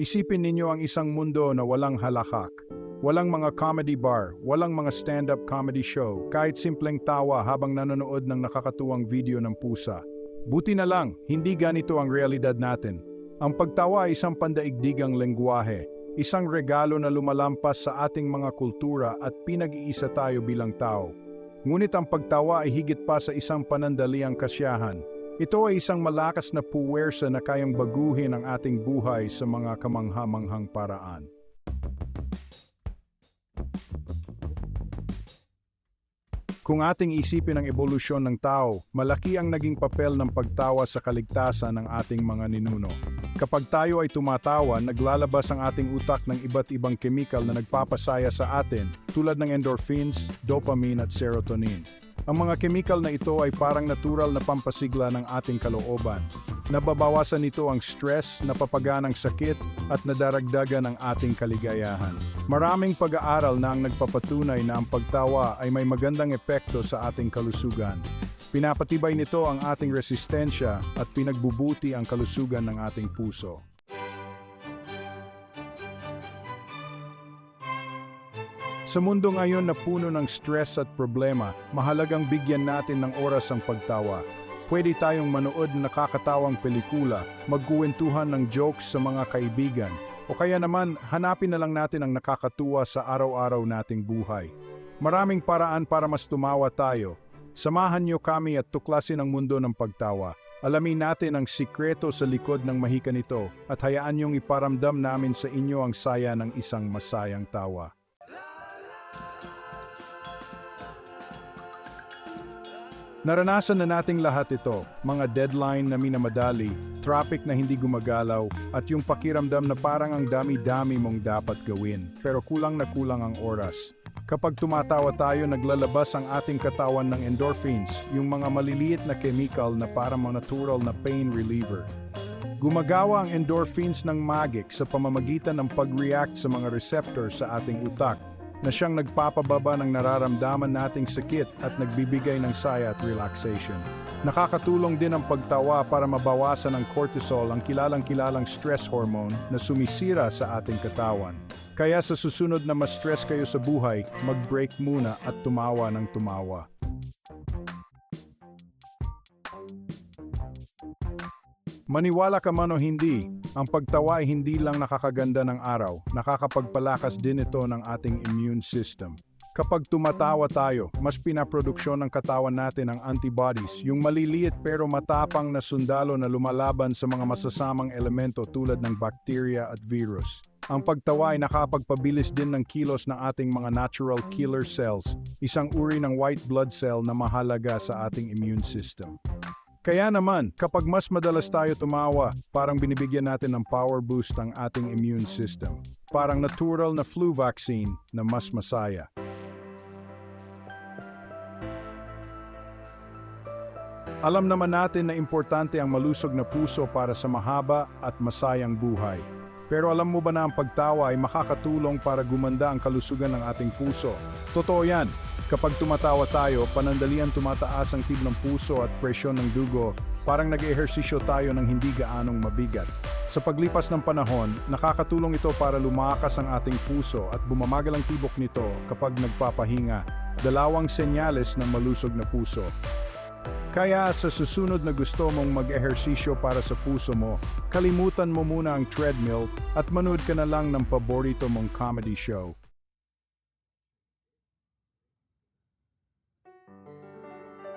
Isipin ninyo ang isang mundo na walang halakak. Walang mga comedy bar, walang mga stand-up comedy show, kahit simpleng tawa habang nanonood ng nakakatuwang video ng pusa. Buti na lang, hindi ganito ang realidad natin. Ang pagtawa ay isang pandaigdigang lengguwahe, isang regalo na lumalampas sa ating mga kultura at pinag-iisa tayo bilang tao. Ngunit ang pagtawa ay higit pa sa isang panandaliang kasyahan. Ito ay isang malakas na puwersa na kayang baguhin ang ating buhay sa mga kamangha-manghang paraan. Kung ating isipin ang ebolusyon ng tao, malaki ang naging papel ng pagtawa sa kaligtasan ng ating mga ninuno. Kapag tayo ay tumatawa, naglalabas ang ating utak ng iba't ibang kemikal na nagpapasaya sa atin tulad ng endorphins, dopamine at serotonin. Ang mga kemikal na ito ay parang natural na pampasigla ng ating kalooban. Nababawasan nito ang stress, napapaganang sakit, at nadaragdagan ang ating kaligayahan. Maraming pag-aaral na ang nagpapatunay na ang pagtawa ay may magandang epekto sa ating kalusugan. Pinapatibay nito ang ating resistensya at pinagbubuti ang kalusugan ng ating puso. Sa mundo ngayon na puno ng stress at problema, mahalagang bigyan natin ng oras ang pagtawa. Pwede tayong manood ng nakakatawang pelikula, magkuwentuhan ng jokes sa mga kaibigan, o kaya naman hanapin na lang natin ang nakakatuwa sa araw-araw nating buhay. Maraming paraan para mas tumawa tayo. Samahan niyo kami at tuklasin ang mundo ng pagtawa. Alamin natin ang sikreto sa likod ng mahika nito at hayaan niyong iparamdam namin sa inyo ang saya ng isang masayang tawa. Naranasan na nating lahat ito, mga deadline na minamadali, traffic na hindi gumagalaw, at yung pakiramdam na parang ang dami-dami mong dapat gawin, pero kulang na kulang ang oras. Kapag tumatawa tayo, naglalabas ang ating katawan ng endorphins, yung mga maliliit na chemical na parang mga natural na pain reliever. Gumagawa ang endorphins ng magic sa pamamagitan ng pag-react sa mga receptor sa ating utak na siyang nagpapababa ng nararamdaman nating sakit at nagbibigay ng saya at relaxation. Nakakatulong din ang pagtawa para mabawasan ng cortisol ang kilalang-kilalang stress hormone na sumisira sa ating katawan. Kaya sa susunod na ma-stress kayo sa buhay, mag-break muna at tumawa ng tumawa. Maniwala ka man o hindi, ang pagtawa ay hindi lang nakakaganda ng araw, nakakapagpalakas din ito ng ating immune system. Kapag tumatawa tayo, mas pinaproduksyon ng katawan natin ang antibodies, yung maliliit pero matapang na sundalo na lumalaban sa mga masasamang elemento tulad ng bacteria at virus. Ang pagtawa ay nakapagpabilis din ng kilos ng ating mga natural killer cells, isang uri ng white blood cell na mahalaga sa ating immune system. Kaya naman, kapag mas madalas tayo tumawa, parang binibigyan natin ng power boost ang ating immune system. Parang natural na flu vaccine na mas masaya. Alam naman natin na importante ang malusog na puso para sa mahaba at masayang buhay. Pero alam mo ba na ang pagtawa ay makakatulong para gumanda ang kalusugan ng ating puso? Totoo yan. Kapag tumatawa tayo, panandalian tumataas ang tib ng puso at presyon ng dugo, parang nag-ehersisyo tayo ng hindi gaanong mabigat. Sa paglipas ng panahon, nakakatulong ito para lumakas ang ating puso at bumamagal ang tibok nito kapag nagpapahinga, dalawang senyales ng malusog na puso. Kaya sa susunod na gusto mong mag-ehersisyo para sa puso mo, kalimutan mo muna ang treadmill at manood ka na lang ng paborito mong comedy show.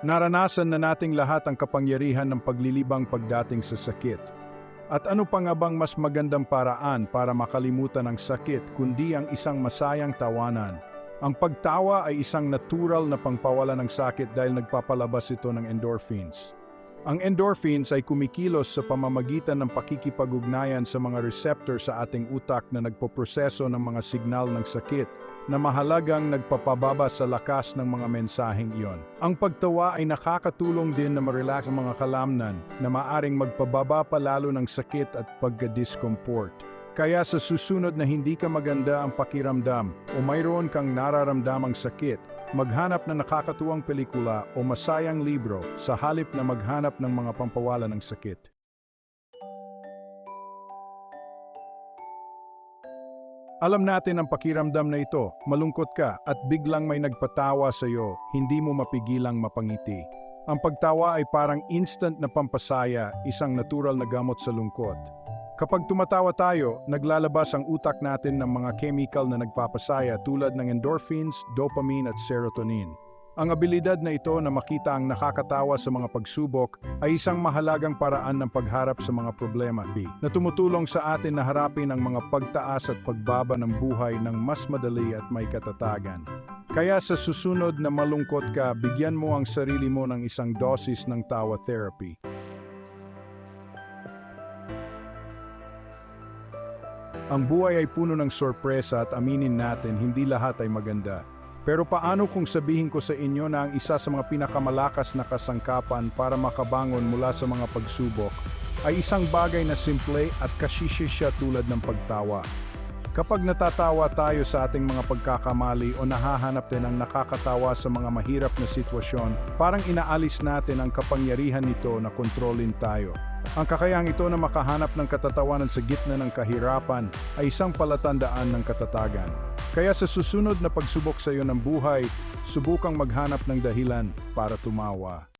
Naranasan na nating lahat ang kapangyarihan ng paglilibang pagdating sa sakit. At ano pa nga bang mas magandang paraan para makalimutan ang sakit kundi ang isang masayang tawanan? Ang pagtawa ay isang natural na pangpawala ng sakit dahil nagpapalabas ito ng endorphins. Ang endorphins ay kumikilos sa pamamagitan ng pakikipag-ugnayan sa mga receptor sa ating utak na nagpoproseso ng mga signal ng sakit na mahalagang nagpapababa sa lakas ng mga mensaheng iyon. Ang pagtawa ay nakakatulong din na marelax ang mga kalamnan na maaring magpababa pa lalo ng sakit at pagka-discomfort. Kaya sa susunod na hindi ka maganda ang pakiramdam o mayroon kang nararamdamang sakit, maghanap ng nakakatuwang pelikula o masayang libro sa halip na maghanap ng mga pampawala ng sakit. Alam natin ang pakiramdam na ito, malungkot ka at biglang may nagpatawa sa iyo, hindi mo mapigilang mapangiti. Ang pagtawa ay parang instant na pampasaya, isang natural na gamot sa lungkot. Kapag tumatawa tayo, naglalabas ang utak natin ng mga chemical na nagpapasaya tulad ng endorphins, dopamine at serotonin. Ang abilidad na ito na makita ang nakakatawa sa mga pagsubok ay isang mahalagang paraan ng pagharap sa mga problema na tumutulong sa atin na harapin ang mga pagtaas at pagbaba ng buhay ng mas madali at may katatagan. Kaya sa susunod na malungkot ka, bigyan mo ang sarili mo ng isang dosis ng tawa therapy. Ang buhay ay puno ng sorpresa at aminin natin hindi lahat ay maganda. Pero paano kung sabihin ko sa inyo na ang isa sa mga pinakamalakas na kasangkapan para makabangon mula sa mga pagsubok ay isang bagay na simple at kasisya siya tulad ng pagtawa. Kapag natatawa tayo sa ating mga pagkakamali o nahahanap din ng nakakatawa sa mga mahirap na sitwasyon, parang inaalis natin ang kapangyarihan nito na kontrolin tayo. Ang kakayahang ito na makahanap ng katatawanan sa gitna ng kahirapan ay isang palatandaan ng katatagan. Kaya sa susunod na pagsubok sa iyo ng buhay, subukang maghanap ng dahilan para tumawa.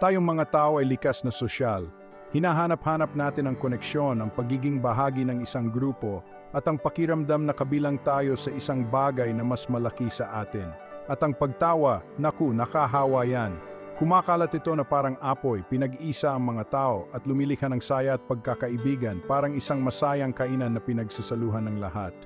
Tayong mga tao ay likas na sosyal. Hinahanap-hanap natin ang koneksyon, ang pagiging bahagi ng isang grupo, at ang pakiramdam na kabilang tayo sa isang bagay na mas malaki sa atin. At ang pagtawa, naku, nakahawa yan. Kumakalat ito na parang apoy, pinag-isa ang mga tao at lumilikha ng saya at pagkakaibigan, parang isang masayang kainan na pinagsasaluhan ng lahat.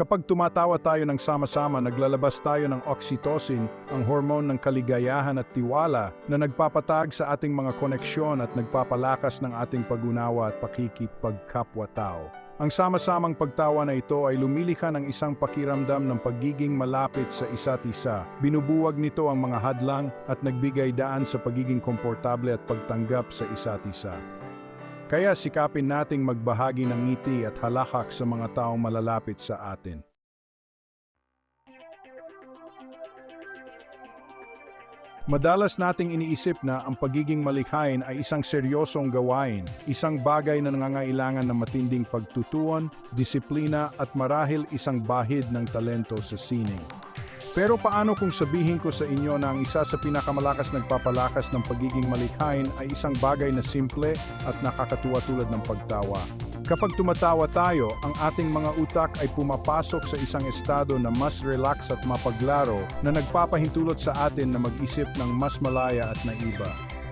Kapag tumatawa tayo ng sama-sama, naglalabas tayo ng oxytocin, ang hormone ng kaligayahan at tiwala na nagpapatag sa ating mga koneksyon at nagpapalakas ng ating pag-unawa at pakikipagkapwa-tao. Ang sama-samang pagtawa na ito ay lumilikha ng isang pakiramdam ng pagiging malapit sa isa't isa. Binubuwag nito ang mga hadlang at nagbigay daan sa pagiging komportable at pagtanggap sa isa't isa. Kaya sikapin nating magbahagi ng ngiti at halakak sa mga taong malalapit sa atin. Madalas nating iniisip na ang pagiging malikhain ay isang seryosong gawain, isang bagay na nangangailangan ng matinding pagtutuan, disiplina at marahil isang bahid ng talento sa sining. Pero paano kung sabihin ko sa inyo na ang isa sa pinakamalakas nagpapalakas ng pagiging malikhain ay isang bagay na simple at nakakatuwa tulad ng pagtawa? Kapag tumatawa tayo, ang ating mga utak ay pumapasok sa isang estado na mas relax at mapaglaro na nagpapahintulot sa atin na mag-isip ng mas malaya at naiba.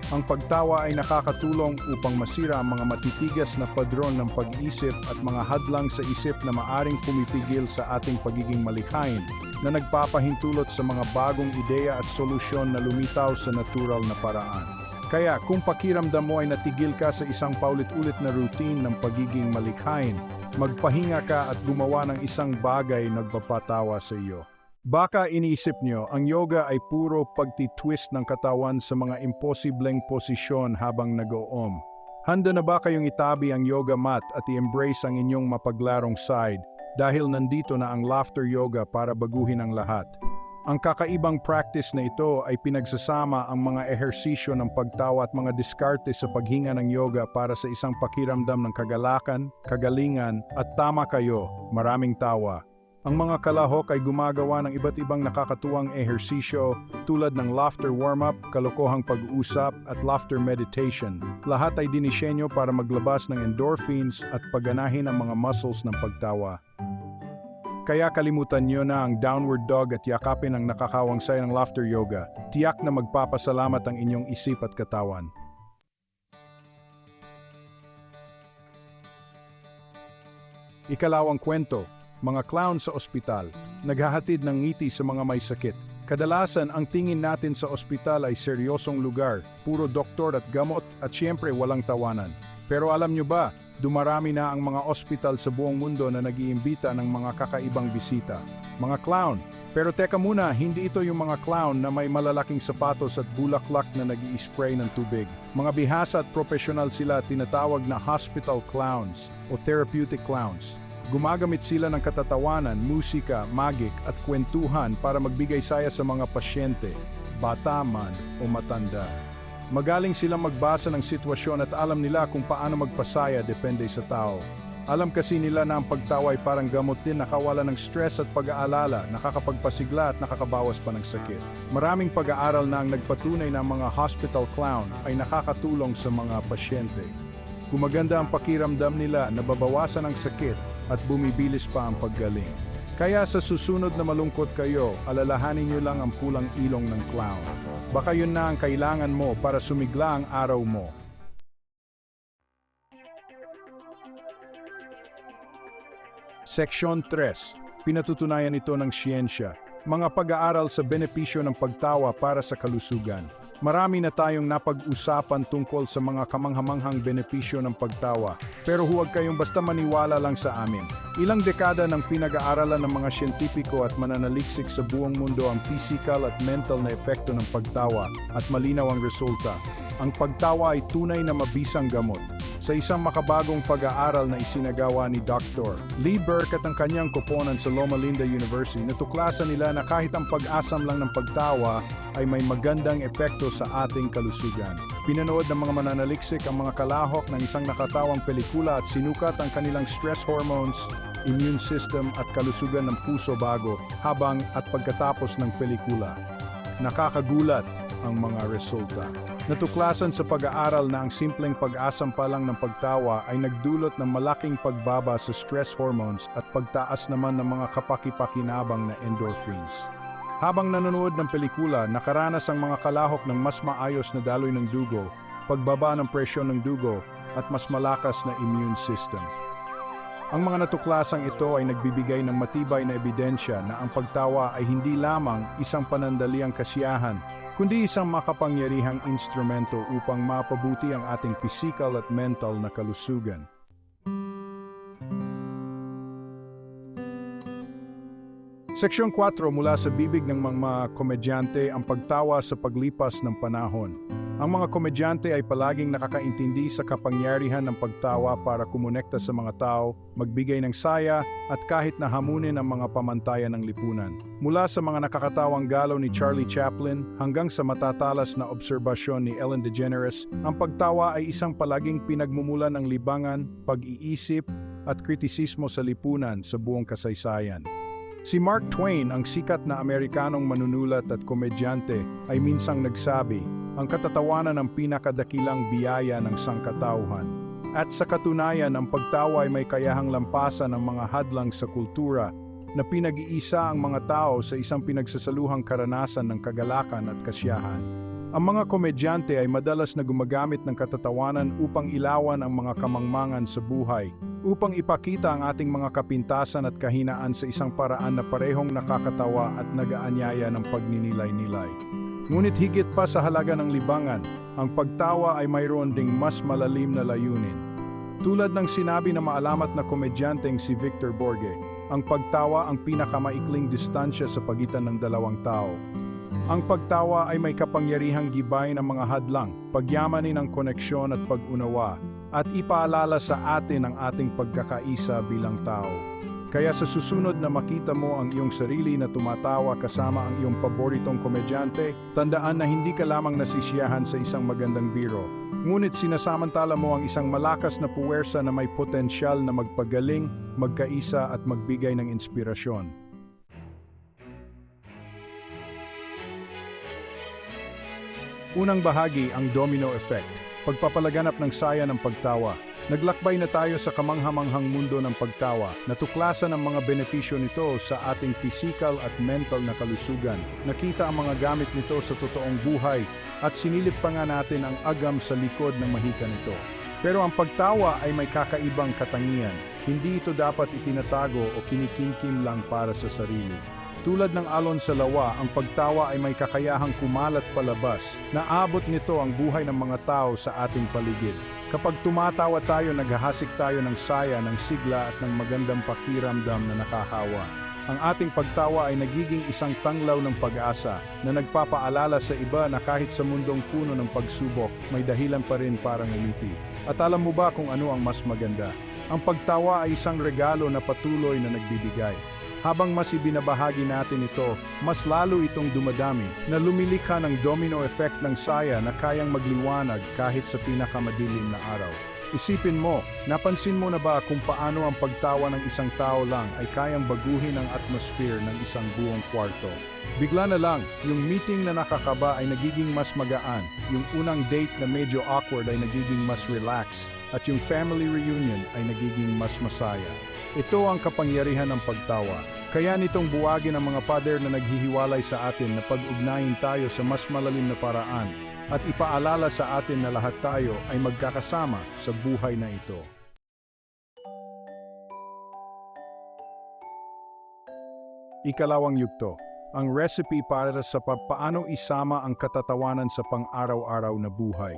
Ang pagtawa ay nakakatulong upang masira ang mga matitigas na padron ng pag-isip at mga hadlang sa isip na maaring pumipigil sa ating pagiging malikhain na nagpapahintulot sa mga bagong ideya at solusyon na lumitaw sa natural na paraan. Kaya kung pakiramdam mo ay natigil ka sa isang paulit-ulit na routine ng pagiging malikhain, magpahinga ka at gumawa ng isang bagay na nagpapatawa sa iyo. Baka iniisip nyo, ang yoga ay puro pagtitwist ng katawan sa mga imposibleng posisyon habang nag-oom. Handa na ba kayong itabi ang yoga mat at i-embrace ang inyong mapaglarong side dahil nandito na ang laughter yoga para baguhin ang lahat? Ang kakaibang practice na ito ay pinagsasama ang mga ehersisyo ng pagtawa at mga diskarte sa paghinga ng yoga para sa isang pakiramdam ng kagalakan, kagalingan at tama kayo, maraming tawa. Ang mga kalahok ay gumagawa ng iba't ibang nakakatuwang ehersisyo tulad ng laughter warm-up, kalokohang pag-uusap at laughter meditation. Lahat ay dinisenyo para maglabas ng endorphins at paganahin ang mga muscles ng pagtawa. Kaya kalimutan nyo na ang downward dog at yakapin ang nakakawang saya ng laughter yoga. Tiyak na magpapasalamat ang inyong isip at katawan. Ikalawang kwento, mga clown sa ospital, naghahatid ng ngiti sa mga may sakit. Kadalasan ang tingin natin sa ospital ay seryosong lugar, puro doktor at gamot at siyempre walang tawanan. Pero alam nyo ba, dumarami na ang mga ospital sa buong mundo na nag-iimbita ng mga kakaibang bisita. Mga clown. Pero teka muna, hindi ito yung mga clown na may malalaking sapatos at bulaklak na nag spray ng tubig. Mga bihasa at profesional sila tinatawag na hospital clowns o therapeutic clowns. Gumagamit sila ng katatawanan, musika, magic at kwentuhan para magbigay saya sa mga pasyente, bata man o matanda. Magaling silang magbasa ng sitwasyon at alam nila kung paano magpasaya depende sa tao. Alam kasi nila na ang pagtawa ay parang gamot din nakawala ng stress at pag-aalala, nakakapagpasigla at nakakabawas pa ng sakit. Maraming pag-aaral na ang nagpatunay na mga hospital clown ay nakakatulong sa mga pasyente. Gumaganda ang pakiramdam nila, nababawasan ang sakit at bumibilis pa ang paggaling. Kaya sa susunod na malungkot kayo, alalahanin niyo lang ang pulang ilong ng clown. Baka yun na ang kailangan mo para sumigla ang araw mo. Seksyon 3. Pinatutunayan ito ng siyensya. Mga pag-aaral sa benepisyo ng pagtawa para sa kalusugan. Marami na tayong napag-usapan tungkol sa mga kamanghamanghang benepisyo ng pagtawa. Pero huwag kayong basta maniwala lang sa amin. Ilang dekada ng pinag-aaralan ng mga siyentipiko at mananaliksik sa buong mundo ang physical at mental na epekto ng pagtawa at malinaw ang resulta. Ang pagtawa ay tunay na mabisang gamot. Sa isang makabagong pag-aaral na isinagawa ni Dr. Lee Burke at ang kanyang koponan sa Loma Linda University, natuklasan nila na kahit ang pag-asam lang ng pagtawa ay may magandang epekto sa ating kalusugan. Pinanood ng mga mananaliksik ang mga kalahok ng isang nakatawang pelikula at sinukat ang kanilang stress hormones, immune system at kalusugan ng puso bago, habang at pagkatapos ng pelikula. Nakakagulat ang mga resulta. Natuklasan sa pag-aaral na ang simpleng pag-asam pa lang ng pagtawa ay nagdulot ng malaking pagbaba sa stress hormones at pagtaas naman ng mga kapaki-pakinabang na endorphins. Habang nanonood ng pelikula, nakaranas ang mga kalahok ng mas maayos na daloy ng dugo, pagbaba ng presyon ng dugo, at mas malakas na immune system. Ang mga natuklasang ito ay nagbibigay ng matibay na ebidensya na ang pagtawa ay hindi lamang isang panandaliang kasiyahan, kundi isang makapangyarihang instrumento upang mapabuti ang ating physical at mental na kalusugan. Seksyon 4 mula sa bibig ng mga komedyante ang pagtawa sa paglipas ng panahon. Ang mga komedyante ay palaging nakakaintindi sa kapangyarihan ng pagtawa para kumonekta sa mga tao, magbigay ng saya, at kahit na hamunin ang mga pamantayan ng lipunan. Mula sa mga nakakatawang galaw ni Charlie Chaplin hanggang sa matatalas na obserbasyon ni Ellen DeGeneres, ang pagtawa ay isang palaging pinagmumulan ng libangan, pag-iisip, at kritisismo sa lipunan sa buong kasaysayan. Si Mark Twain, ang sikat na Amerikanong manunulat at komedyante, ay minsang nagsabi, ang katatawanan ng pinakadakilang biyaya ng sangkatauhan. At sa katunayan, ang pagtawa ay may kayahang lampasan ng mga hadlang sa kultura na pinag-iisa ang mga tao sa isang pinagsasaluhang karanasan ng kagalakan at kasiyahan. Ang mga komedyante ay madalas na gumagamit ng katatawanan upang ilawan ang mga kamangmangan sa buhay, upang ipakita ang ating mga kapintasan at kahinaan sa isang paraan na parehong nakakatawa at nagaanyaya ng pagninilay-nilay. Ngunit higit pa sa halaga ng libangan, ang pagtawa ay mayroon ding mas malalim na layunin. Tulad ng sinabi ng maalamat na komedyanteng si Victor Borge, ang pagtawa ang pinakamaikling distansya sa pagitan ng dalawang tao. Ang pagtawa ay may kapangyarihang gibay ng mga hadlang, pagyamanin ang koneksyon at pag-unawa, at ipaalala sa atin ang ating pagkakaisa bilang tao. Kaya sa susunod na makita mo ang iyong sarili na tumatawa kasama ang iyong paboritong komedyante, tandaan na hindi ka lamang nasisiyahan sa isang magandang biro. Ngunit sinasamantala mo ang isang malakas na puwersa na may potensyal na magpagaling, magkaisa at magbigay ng inspirasyon. Unang bahagi ang domino effect, pagpapalaganap ng saya ng pagtawa. Naglakbay na tayo sa kamanghamanghang mundo ng pagtawa, natuklasan ang mga benepisyo nito sa ating physical at mental na kalusugan. Nakita ang mga gamit nito sa totoong buhay at sinilip pa nga natin ang agam sa likod ng mahika nito. Pero ang pagtawa ay may kakaibang katangian. Hindi ito dapat itinatago o kinikimkim lang para sa sarili. Tulad ng alon sa lawa, ang pagtawa ay may kakayahang kumalat palabas. Naabot nito ang buhay ng mga tao sa ating paligid. Kapag tumatawa tayo, naghahasik tayo ng saya, ng sigla at ng magandang pakiramdam na nakakawa. Ang ating pagtawa ay nagiging isang tanglaw ng pag-asa na nagpapaalala sa iba na kahit sa mundong puno ng pagsubok, may dahilan pa rin para ngumiti. At alam mo ba kung ano ang mas maganda? Ang pagtawa ay isang regalo na patuloy na nagbibigay. Habang mas ibinabahagi natin ito, mas lalo itong dumadami na lumilikha ng domino effect ng saya na kayang magliwanag kahit sa pinakamadilim na araw. Isipin mo, napansin mo na ba kung paano ang pagtawa ng isang tao lang ay kayang baguhin ang atmosphere ng isang buong kwarto? Bigla na lang, yung meeting na nakakaba ay nagiging mas magaan, yung unang date na medyo awkward ay nagiging mas relax, at yung family reunion ay nagiging mas masaya. Ito ang kapangyarihan ng pagtawa. Kaya nitong buwagin ang mga pader na naghihiwalay sa atin na pag-ugnayin tayo sa mas malalim na paraan at ipaalala sa atin na lahat tayo ay magkakasama sa buhay na ito. Ikalawang yugto, ang recipe para sa pa- paano isama ang katatawanan sa pang-araw-araw na buhay.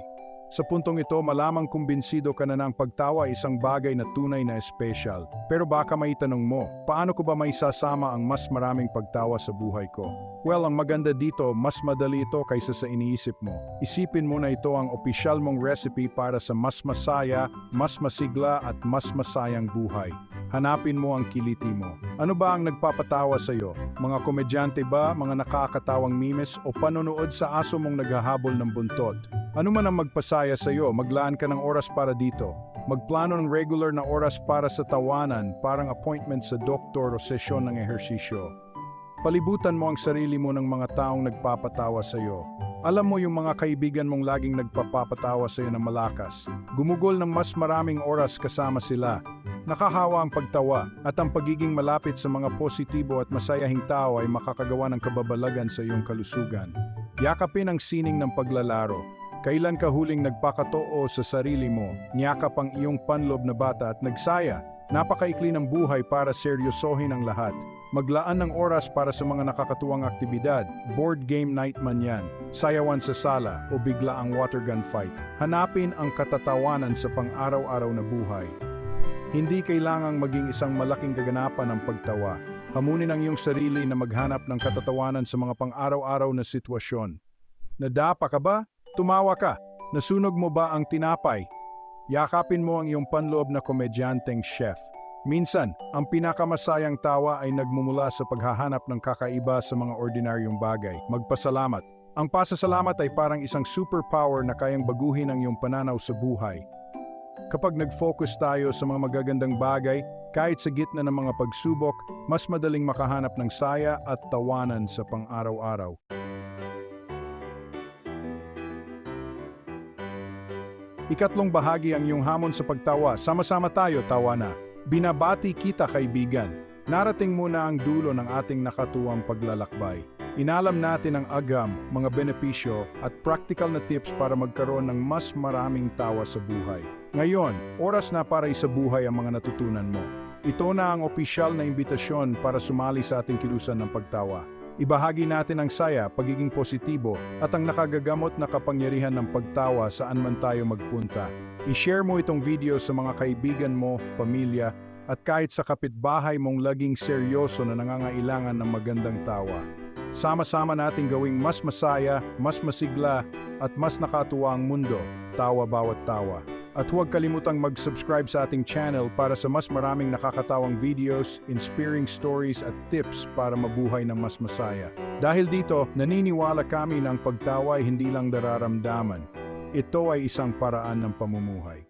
Sa puntong ito, malamang kumbinsido ka na ng pagtawa ay isang bagay na tunay na espesyal. Pero baka may tanong mo, paano ko ba may sasama ang mas maraming pagtawa sa buhay ko? Well, ang maganda dito, mas madali ito kaysa sa iniisip mo. Isipin mo na ito ang opisyal mong recipe para sa mas masaya, mas masigla at mas masayang buhay. Hanapin mo ang kiliti mo. Ano ba ang nagpapatawa sa iyo? Mga komedyante ba, mga nakakatawang memes o panonood sa aso mong naghahabol ng buntot? Ano man ang magpasaya sa iyo, maglaan ka ng oras para dito. Magplano ng regular na oras para sa tawanan, parang appointment sa doktor o sesyon ng ehersisyo. Palibutan mo ang sarili mo ng mga taong nagpapatawa sa iyo. Alam mo yung mga kaibigan mong laging nagpapatawa sa iyo ng malakas. Gumugol ng mas maraming oras kasama sila. Nakahawa ang pagtawa at ang pagiging malapit sa mga positibo at masayahing tao ay makakagawa ng kababalagan sa iyong kalusugan. Yakapin ang sining ng paglalaro. Kailan ka huling nagpakatoo sa sarili mo, niyakap ang iyong panlob na bata at nagsaya? Napakaikli ng buhay para seryosohin ang lahat. Maglaan ng oras para sa mga nakakatuwang aktibidad, board game night man yan, sayawan sa sala o bigla ang water gun fight. Hanapin ang katatawanan sa pang-araw-araw na buhay. Hindi kailangang maging isang malaking kaganapan ng pagtawa. Hamunin ang iyong sarili na maghanap ng katatawanan sa mga pang-araw-araw na sitwasyon. Nadapa ka ba? Tumawa ka. Nasunog mo ba ang tinapay? Yakapin mo ang iyong panloob na komedyanteng chef. Minsan, ang pinakamasayang tawa ay nagmumula sa paghahanap ng kakaiba sa mga ordinaryong bagay. Magpasalamat. Ang pasasalamat ay parang isang superpower na kayang baguhin ang iyong pananaw sa buhay. Kapag nag-focus tayo sa mga magagandang bagay, kahit sa gitna ng mga pagsubok, mas madaling makahanap ng saya at tawanan sa pang-araw-araw. Ikatlong bahagi ang iyong hamon sa pagtawa. Sama-sama tayo, tawa na. Binabati kita, kaibigan. Narating muna ang dulo ng ating nakatuwang paglalakbay. Inalam natin ang agam, mga benepisyo at practical na tips para magkaroon ng mas maraming tawa sa buhay. Ngayon, oras na para isabuhay ang mga natutunan mo. Ito na ang opisyal na imbitasyon para sumali sa ating kilusan ng pagtawa. Ibahagi natin ang saya, pagiging positibo, at ang nakagagamot na kapangyarihan ng pagtawa saan man tayo magpunta. I-share mo itong video sa mga kaibigan mo, pamilya, at kahit sa kapitbahay mong laging seryoso na nangangailangan ng magandang tawa. Sama-sama nating gawing mas masaya, mas masigla, at mas nakatuwa ang mundo, tawa bawat tawa. At huwag kalimutang mag-subscribe sa ating channel para sa mas maraming nakakatawang videos, inspiring stories at tips para mabuhay ng mas masaya. Dahil dito, naniniwala kami ang pagtawa ay hindi lang nararamdaman. Ito ay isang paraan ng pamumuhay.